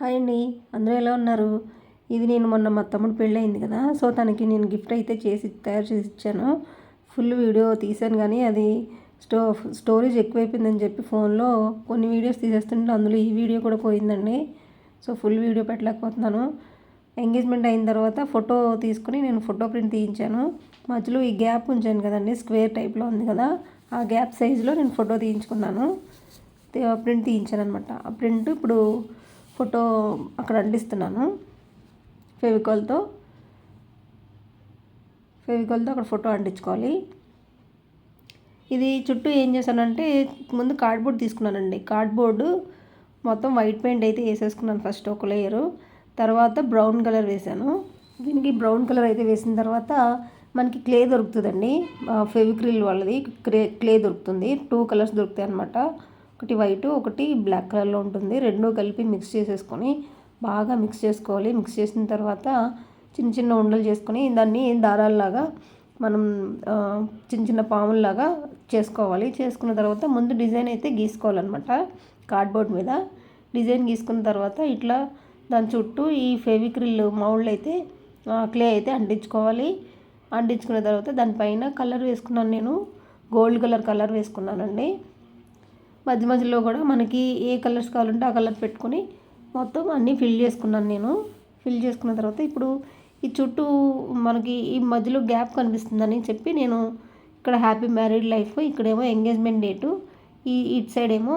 Hi అండి. అందరూ ఎలా ఉన్నారు? ఇది నేను మొన్న మా తమ్ముడు పెళ్ళయింది కదా. సో తనకి నేను గిఫ్ట్ అయితే చేసి తయారు చేసి ఇచ్చాను ఫుల్ వీడియో తీశాను కానీ అది స్టో స్టోరేజ్ ఎక్కువైపోయిందని చెప్పి ఫోన్లో కొన్ని వీడియోస్ తీసేస్తుంటే అందులో ఈ వీడియో కూడా పోయిందండి. సో ఫుల్ వీడియో పెట్టలేకపోతున్నాను. ఎంగేజ్మెంట్ అయిన తర్వాత ఫోటో తీసుకుని నేను ఫోటో ప్రింట్ తీయించాను. మధ్యలో ఈ గ్యాప్ ఉంచాను కదండి. స్క్వేర్ టైప్లో ఉంది కదా. ఆ గ్యాప్ సైజులో నేను ఫోటో తీయించుకున్నాను. ప్రింట్ తీయించాను అనమాట ఆ ప్రింట్ ఇప్పుడు ఫోటో అక్కడ అంటిస్తున్నాను. ఫెవికాల్తో. ఫెవికాల్తో అక్కడ ఫోటో అంటించుకోవాలి. ఇది చుట్టూ ఏం చేశానంటే ముందు కార్డ్బోర్డ్ తీసుకున్నానండి. కార్డ్బోర్డు మొత్తం వైట్ పెయింట్ అయితే వేసేసుకున్నాను ఫస్ట్ ఒక లేయరు తర్వాత బ్రౌన్ కలర్ వేసాను దీనికి బ్రౌన్ కలర్ అయితే వేసిన తర్వాత మనకి క్లే దొరుకుతుందండి. ఫెవిక్రిల్ వాళ్ళది. క్లే క్లే దొరుకుతుంది. టూ కలర్స్ దొరుకుతాయి అనమాట ఒకటి వైట్ ఒకటి బ్లాక్ కలర్లో ఉంటుంది. రెండు కలిపి మిక్స్ చేసేసుకొని బాగా మిక్స్ చేసుకోవాలి. మిక్స్ చేసిన తర్వాత చిన్న చిన్న ఉండలు చేసుకొని దాన్ని దారాల్లాగా మనం చిన్న చిన్న పాముల్లాగా చేసుకోవాలి. చేసుకున్న తర్వాత ముందు డిజైన్ అయితే గీసుకోవాలన్నమాట కార్డ్బోర్డ్ మీద. డిజైన్ గీసుకున్న తర్వాత ఇట్లా దాని చుట్టూ ఈ ఫెవిక్రిల్ మౌళ్ళు అయితే క్లే అయితే అంటించుకోవాలి. అంటించుకున్న తర్వాత దానిపైన కలర్ వేసుకున్నాను నేను. గోల్డ్ కలర్ కలర్ వేసుకున్నానండి. మధ్య మధ్యలో కూడా మనకి ఏ కలర్స్ కావాలంటే ఆ కలర్ పెట్టుకొని మొత్తం అన్నీ ఫిల్ చేసుకున్నాను నేను. ఫిల్ చేసుకున్న తర్వాత ఇప్పుడు ఈ చుట్టూ మనకి ఈ మధ్యలో గ్యాప్ కనిపిస్తుందని చెప్పి నేను ఇక్కడ హ్యాపీ మ్యారీడ్ లైఫ్ ఇక్కడేమో ఎంగేజ్మెంట్ డేటు ఈ ఇటు సైడ్ ఏమో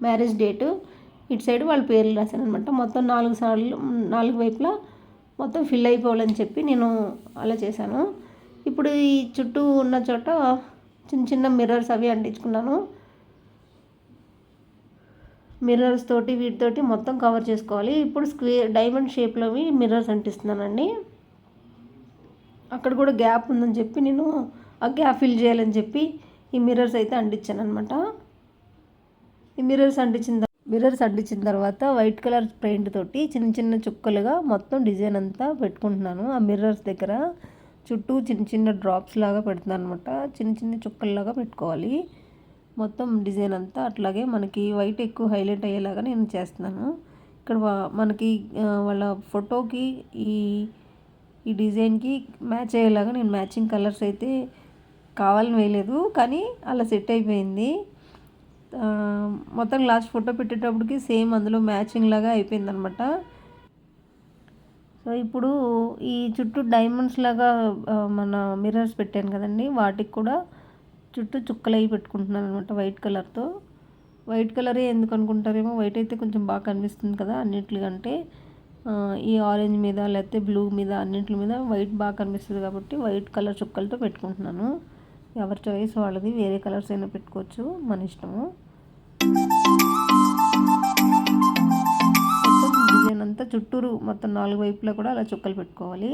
మ్యారేజ్ డేటు ఇటు సైడ్ వాళ్ళ పేర్లు రాశాను అనమాట మొత్తం నాలుగు సార్లు నాలుగు వైపులా మొత్తం ఫిల్ అయిపోవాలని చెప్పి నేను అలా చేశాను. ఇప్పుడు ఈ చుట్టూ ఉన్న చోట చిన్న చిన్న మిర్రర్స్ అవి అంటించుకున్నాను. మిర్రర్స్ తోటి వీటితోటి మొత్తం కవర్ చేసుకోవాలి. ఇప్పుడు స్క్వేర్ డైమండ్ షేప్లోవి మిర్రర్స్ అంటిస్తున్నానండి. అక్కడ కూడా గ్యాప్ ఉందని చెప్పి నేను ఆ గ్యాప్ ఫిల్ చేయాలని చెప్పి ఈ మిర్రర్స్ అయితే అంటించాను అనమాట ఈ మిర్రర్స్ అంటించిన మిర్రర్స్ అంటించిన తర్వాత వైట్ కలర్ పెయింట్ తోటి చిన్న చిన్న చుక్కలుగా మొత్తం డిజైన్ అంతా పెట్టుకుంటున్నాను. ఆ మిర్రర్స్ దగ్గర చుట్టూ చిన్న చిన్న డ్రాప్స్ లాగా పెడుతున్నాను అనమాట చిన్న చిన్న చుక్కల్లాగా పెట్టుకోవాలి. మొత్తం డిజైన్ అంతా అట్లాగే మనకి వైట్ ఎక్కువ హైలైట్ అయ్యేలాగా నేను చేస్తున్నాను. ఇక్కడ మనకి వాళ్ళ ఫోటోకి ఈ ఈ డిజైన్కి మ్యాచ్ అయ్యేలాగా నేను మ్యాచింగ్ కలర్స్ అయితే కావాలని వేయలేదు కానీ అలా సెట్ అయిపోయింది. మొత్తం లాస్ట్ ఫోటో పెట్టేటప్పటికి సేమ్ అందులో మ్యాచింగ్ లాగా అయిపోయింది అనమాట సో ఇప్పుడు ఈ చుట్టూ డైమండ్స్ లాగా మన మిర్రర్స్ పెట్టాను కదండి వాటికి కూడా చుట్టూ చుక్కలు అవి పెట్టుకుంటున్నాను అనమాట వైట్ కలర్తో. వైట్ కలరే ఎందుకు అనుకుంటారేమో వైట్ అయితే కొంచెం బాగా కనిపిస్తుంది కదా అన్నింటికంటే ఈ ఆరెంజ్ మీద లేకపోతే బ్లూ మీద అన్నింటి మీద వైట్ బాగా కనిపిస్తుంది కాబట్టి వైట్ కలర్ చుక్కలతో పెట్టుకుంటున్నాను. ఎవరి చాయిస్ వాళ్ళది వేరే కలర్స్ అయినా పెట్టుకోవచ్చు మన ఇష్టము. డిజైన్ అంతా చుట్టూరు మొత్తం నాలుగు వైపులా కూడా అలా చుక్కలు పెట్టుకోవాలి.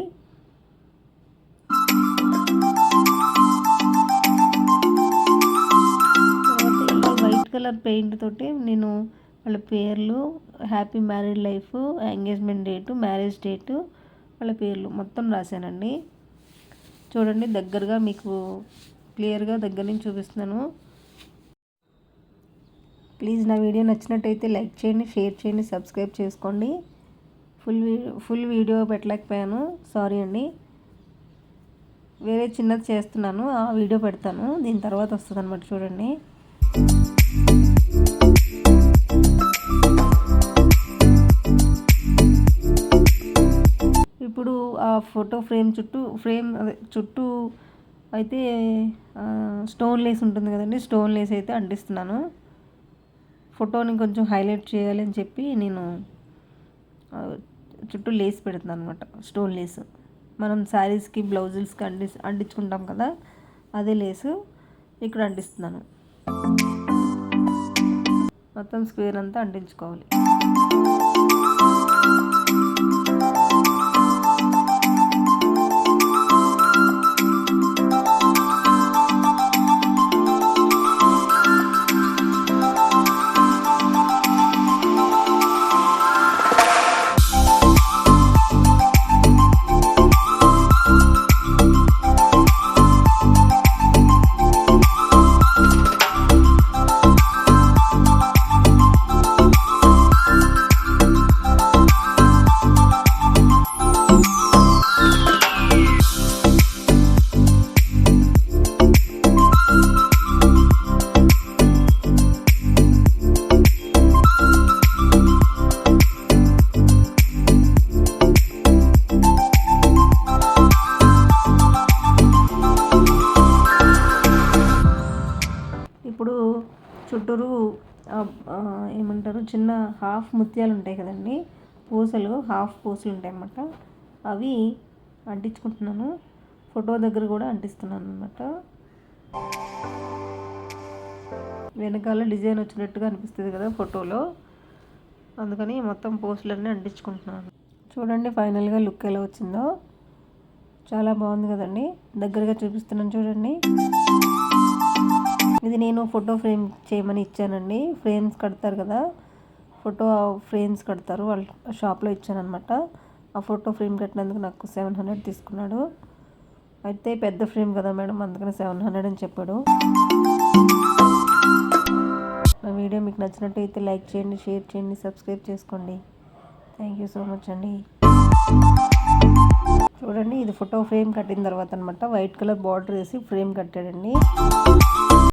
కలర్ పెయింట్ తోటి నేను వాళ్ళ పేర్లు happy married life engagement date marriage date వాళ్ళ పేర్లు మొత్తం రాశానండి. చూడండి దగ్గరగా మీకు క్లియర్గా దగ్గర నుంచి చూపిస్తున్నాను. ప్లీజ్ నా వీడియో నచ్చినట్టయితే లైక్ చేయండి షేర్ చేయండి సబ్స్క్రైబ్ చేసుకోండి. ఫుల్ ఫుల్ వీడియో పెట్టలేకపోయాను. సారీ అండి. వేరే చిన్నది చేస్తున్నాను ఆ వీడియో పెడతాను. దీని తర్వాత వస్తుంది అనమాట చూడండి. ఫోటో ఫ్రేమ్ చుట్టూ ఫ్రేమ్ అదే చుట్టూ అయితే స్టోన్ లేస్ ఉంటుంది కదండి స్టోన్ లేస్ అయితే అంటిస్తున్నాను. ఫోటోని కొంచెం హైలైట్ చేయాలి అని చెప్పి నేను చుట్టూ లేస్ పెడుతున్నాను అనమాట స్టోన్ లేస్. మనం శారీస్కి బ్లౌజుల్స్కి అంటి అంటించుకుంటాం కదా అదే లేసు ఇక్కడ అంటిస్తున్నాను. మొత్తం స్క్వేర్ అంతా అంటించుకోవాలి. ఇప్పుడు చుట్టూరు ఏమంటారు చిన్న హాఫ్ ముత్యాలు ఉంటాయి కదండి. పూసలు హాఫ్ పూసలు ఉంటాయి అన్నమాట అవి అంటించుకుంటున్నాను. ఫోటో దగ్గర కూడా అంటిస్తున్నాను అనమాట వెనకాల డిజైన్ వచ్చినట్టుగా అనిపిస్తుంది కదా ఫోటోలో. అందుకని మొత్తం పూసలన్నీ అంటించుకుంటున్నాను. చూడండి ఫైనల్గా లుక్ ఎలా వచ్చిందో. చాలా బాగుంది కదండి. దగ్గరగా చూపిస్తున్నాను చూడండి. ఇది నేను ఫోటో ఫ్రేమ్ చేయమని ఇచ్చానండి. ఫ్రేమ్స్ కడతారు కదా ఫోటో ఫ్రేమ్స్ కడతారు. వాళ్ళ షాప్లో ఇచ్చానమాట ఆ ఫోటో ఫ్రేమ్ కట్టినందుకు నాకు సెవెన్ హండ్రెడ్ తీసుకున్నాడు. అయితే పెద్ద ఫ్రేమ్ కదా మేడం అందుకని సెవెన్ హండ్రెడ్ అని చెప్పాడు. నా వీడియో మీకు నచ్చినట్టయితే లైక్ చేయండి షేర్ చేయండి సబ్స్క్రైబ్ చేసుకోండి. థ్యాంక్ యూ సో మచ్ అండి. చూడండి ఇది ఫోటో ఫ్రేమ్ కట్టిన తర్వాత అనమాట వైట్ కలర్ బార్డర్ వేసి ఫ్రేమ్ కట్టాడండి.